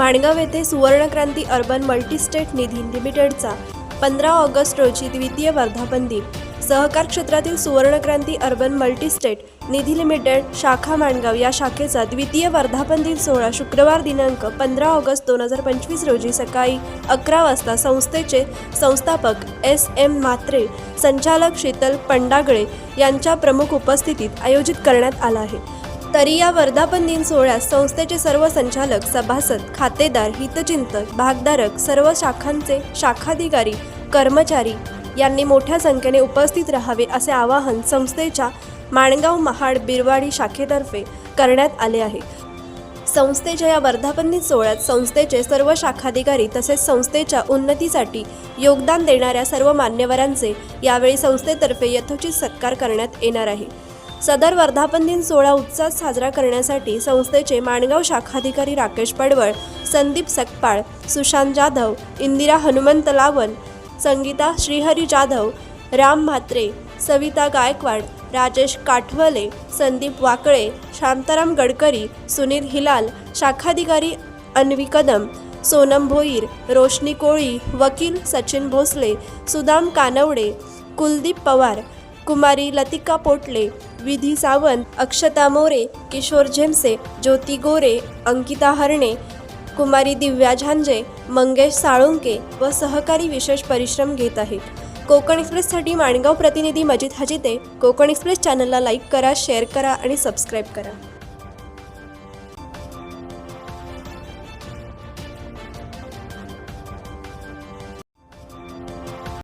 माणगाव येथे सुवर्णक्रांती urban multistate निधी लिमिटेडचा पंधरा August रोजी द्वितीय वर्धापन दिन. सहकार क्षेत्रातील सुवर्णक्रांती अर्बन मल्टीस्टेट निधी लिमिटेड शाखा माणगाव या शाखेचा द्वितीय वर्धापन दिन सोहळा शुक्रवार दिनांक पंधरा ऑगस्ट दोन हजार पंचवीस रोजी सकाळी अकरा वाजता संस्थेचे संस्थापक एस एम म्हात्रे संचालक शीतल पंडागळे यांच्या प्रमुख उपस्थितीत आयोजित करण्यात आला आहे. तरी या वर्धापन दिन सोहळ्यात संस्थेचे सर्व संचालक सभासद खातेदार हितचिंतक भागधारक सर्व शाखांचे शाखाधिकारी कर्मचारी यांनी मोठ्या संख्येने उपस्थित राहावे असे आवाहन संस्थेच्या माणगाव महाड बिरवाडी शाखेतर्फे करण्यात आले आहे. संस्थेच्या या वर्धापन दिन सोहळ्यात संस्थेचे सर्व शाखाधिकारी तसेच संस्थेच्या उन्नतीसाठी योगदान देणाऱ्या सर्व मान्यवरांचे यावेळी संस्थेतर्फे यथोचित सत्कार करण्यात येणार आहे. सदर वर्धापन दिन सोहळा उत्साहात साजरा करण्यासाठी संस्थेचे माणगाव शाखाधिकारी राकेश पडवळ संदीप सकपाळ सुशांत जाधव इंदिरा हनुमंत लावन संगीता श्रीहरी जाधव राम म्हात्रे सविता गायकवाड राजेश काठवले संदीप वाकळे शांताराम गडकरी सुनील हिलाल शाखाधिकारी अन्वी कदम सोनम भोईर रोशनी कोळी वकील सचिन भोसले सुदाम कानवडे कुलदीप पवार कुमारी लतिका पोटले विधी सावंत अक्षता मोरे किशोर झेमसे ज्योती गोरे अंकिता हरणे कुमारी दिव्या झांजे मंगेश साळुंके व सहकारी विशेष परिश्रम घेत आहेत. कोकण एक्सप्रेससाठी माणगाव प्रतिनिधी मजिद हजिते कोकण एक्सप्रेस चॅनलला लाईक करा शेअर करा आणि सबस्क्राईब करा.